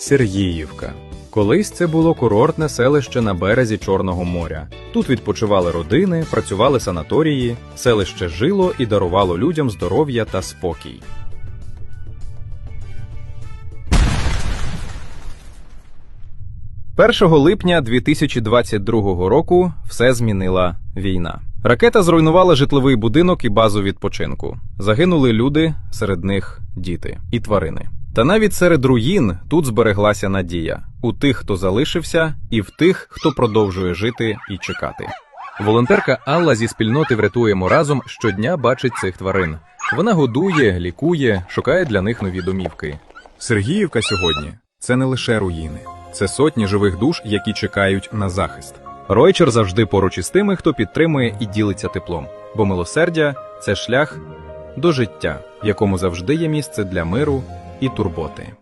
Сергіївка. Колись це було курортне селище на березі Чорного моря. Тут відпочивали родини, працювали санаторії, селище жило і дарувало людям здоров'я та спокій. Першого липня 2022 року все змінила війна. Ракета зруйнувала житловий будинок і базу відпочинку. Загинули люди, серед них діти і тварини. Та навіть серед руїн тут збереглася надія у тих, хто залишився, і в тих, хто продовжує жити і чекати. Волонтерка Алла зі спільноти Врятуємо разом щодня бачить цих тварин. Вона годує, лікує, шукає для них нові домівки. Сергіївка сьогодні це не лише руїни, це сотні живих душ, які чекають на захист. Ройчер завжди поруч із тими, хто підтримує і ділиться теплом, бо милосердя це шлях до життя, в якому завжди є місце для миру і турботи.